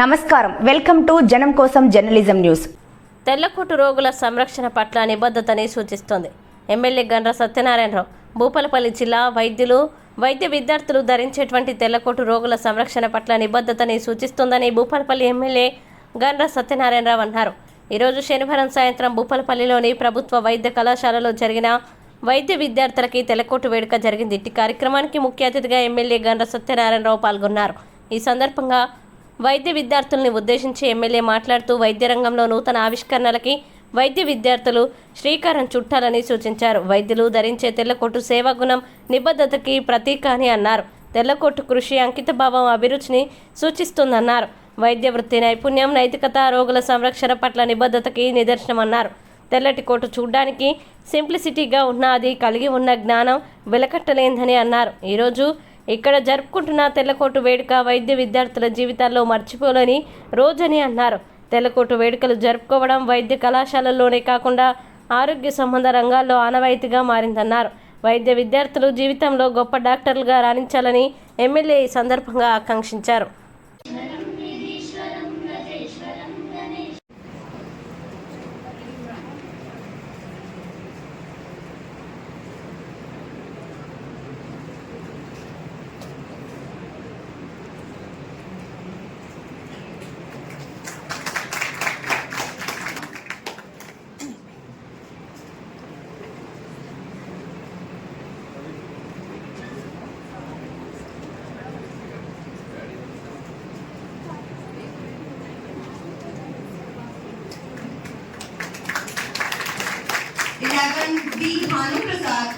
నమస్కారం. Welcome to జనం కోసం జర్నలిజం న్యూస్. తెల్లకోటు రోగుల సంరక్షణ పట్ల నిబద్ధతని సూచిస్తోంది. ఎమ్మెల్యే గండ్ర సత్యనారాయణరావు భూపాలపల్లి జిల్లా వైద్యులు వైద్య విద్యార్థులు ధరించేటువంటి తెల్లకోటు రోగుల సంరక్షణ పట్ల నిబద్ధతని సూచిస్తుందని భూపాలపల్లి ఎమ్మెల్యే గండ్ర సత్యనారాయణరావు అన్నారు. ఈరోజు శనివారం సాయంత్రం భూపాలపల్లిలోని ప్రభుత్వ వైద్య కళాశాలలో జరిగిన వైద్య విద్యార్థులకి తెల్లకోటు వేడుక జరిగింది. ఇట్టి కార్యక్రమానికి ముఖ్య అతిథిగా ఎమ్మెల్యే గండ్ర సత్యనారాయణరావు పాల్గొన్నారు. ఈ సందర్భంగా వైద్య విద్యార్థుల్ని ఉద్దేశించి ఎమ్మెల్యే మాట్లాడుతూ వైద్య రంగంలో నూతన ఆవిష్కరణలకి వైద్య విద్యార్థులు శ్రీకారం చుట్టాలని సూచించారు. వైద్యులు ధరించే తెల్లకొట్టు సేవాగుణం నిబద్ధతకి ప్రతీక అని అన్నారు. తెల్లకొట్టు కృషి అంకితభావం అభిరుచిని సూచిస్తుందన్నారు. వైద్య వృత్తి నైపుణ్యం నైతికత రోగుల సంరక్షణ పట్ల నిబద్ధతకి నిదర్శనమన్నారు. తెల్లటి కోటు చూడ్డానికి సింప్లిసిటీగా ఉన్న అది కలిగి ఉన్న జ్ఞానం వెలకట్టలేందని అన్నారు. ఈరోజు ఇక్కడ జరుపుకుంటున్న తెల్లకోటు వేడుక వైద్య విద్యార్థుల జీవితాల్లో మర్చిపోలేని రోజని అన్నారు. తెల్లకోటు వేడుకలు జరుపుకోవడం వైద్య కళాశాలల్లోనే కాకుండా ఆరోగ్య సంబంధ రంగాల్లో ఆనవాయితీగా మారిందన్నారు. వైద్య విద్యార్థులు జీవితంలో గొప్ప డాక్టర్లుగా రాణించాలని ఎమ్మెల్యే ఈ సందర్భంగా ఆకాంక్షించారు. Eleven B Bhanu Prasad.